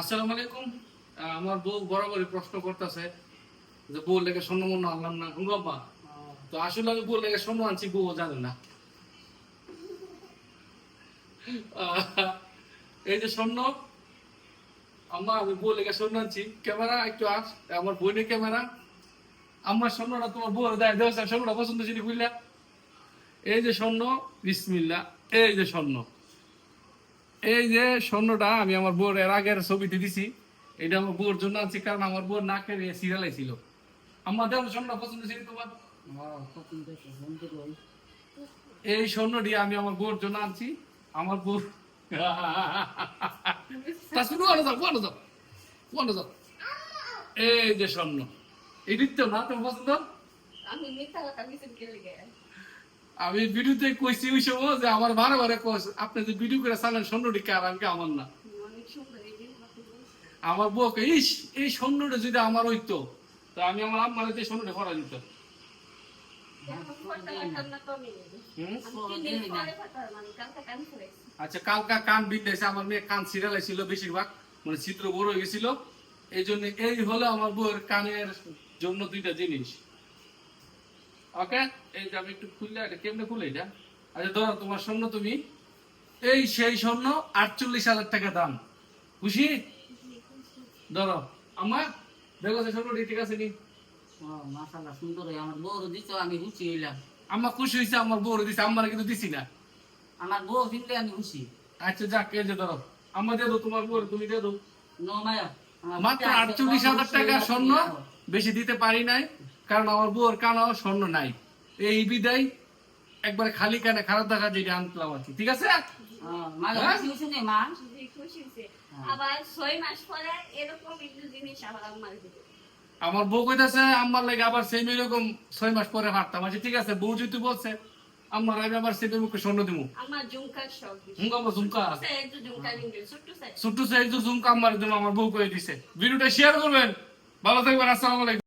আসসালামু আলাইকুম। আমার বউ বরাবরই প্রশ্ন করতেছে যে বউ লেগে মন্য আনলাম না। হুঙ্গম্মা তো আসলে আমি বউ লেগে স্বর্ণ আনছি বউ জানে না। এই যে স্বর্ণ, আম্মা, আমি বউ লেগে স্বর্ণ আনছি। ক্যামেরা, একটু আস, আমার বোনের ক্যামেরা। আমার স্বর্ণটা তোমার বউ দেয়। দেওয়া স্বর্ণটা পছন্দ ছিল বুঝলা এই যে স্বর্ণ বিসমিল্লা এই যে স্বর্ণ। এই যে স্বর্ণটা আমি আমার বোর এর আগের ছবিতে দিছি এটা আমার বোর জন্য আনছি কারণ আমার বোর নাকের সিরিয়ালে ছিল। আমার দেওয়ার স্বর্ণ পছন্দ ছিল তোমার? এই স্বর্ণটি আমি আমার বোর জন্য আনছি। আমার বোর তা শুরু করো যাও বলো যাও বলো যাও এই যে স্বর্ণ এই তো না তোমার পছন্দ? আমি মিথ্যা কথা কিছু গেলে আমি ভিডিওতে কইছি ওই সময় যে আমার বারে বারে কস, আপনি যে ভিডিও করে চালেন, স্বর্ণটি কার আমি আমার না। এই আমার বউকে ইস, এই স্বর্ণটা যদি আমার হইতো, তো আমি আমার আম্মার দিয়ে স্বর্ণটা করা দিত আচ্ছা কালকা কান বিদ্যাইছে আমার মেয়ে কান সিরিয়ালে ছিল বেশিরভাগ মানে চিত্র বড় হয়ে গেছিল। এই জন্য এই হলো আমার বউয়ের কানের জন্য দুইটা জিনিস। ওকে আমি একটু খুললে এটা কেমনে খুলে এটা? আচ্ছা ধরো তোমার স্বর্ণ তুমি। এই সেই স্বর্ণ আটচল্লিশ হাজার টাকা দাম। খুশি? ধরো। আমার দেখো সে স্বর্ণটি ঠিক আছে নি? সুন্দর আমার বউর দিছ আমি খুশি হইলাম। আমার খুশি হয়েছে আমার বউরে দিছে আমার কিন্তু দিছি না। আমার বউ কিনলে আমি খুশি। আচ্ছা যাক এই যে ধরো। আমার দিয়ে দাও তোমার বউরে তুমি দিয়ে দাও। মাত্র আটচল্লিশ হাজার টাকা স্বর্ণ বেশি দিতে পারি নাই। কারণ আমার বউর কানাও স্বর্ণ নাই। এই বিদায় একবার খালি কানে খারাপ দেখা যেটা আনলাম আর কি ঠিক আছে? হ্যাঁ, হ্যাঁ? আবার ছয় মাস পরে এরকম একটু জিনিস আবার আমার আমার বউ কইতাছে আমার লাগে আবার সেম এরকম ছয় মাস পরে হাঁটতাম। আচ্ছা ঠিক আছে বউ যদি বলছে আমার আমি আবার মুখে স্বর্ণ দিব আমার আমার ঝুমকা কিনবে ছোট্ট ছোট্ট সাইজ। ঝুমকা আমার জন্য আমার বউ করে দিছে। ভিডিওটা শেয়ার করবেন। ভালো থাকবেন আসসালামু আলাইকুম।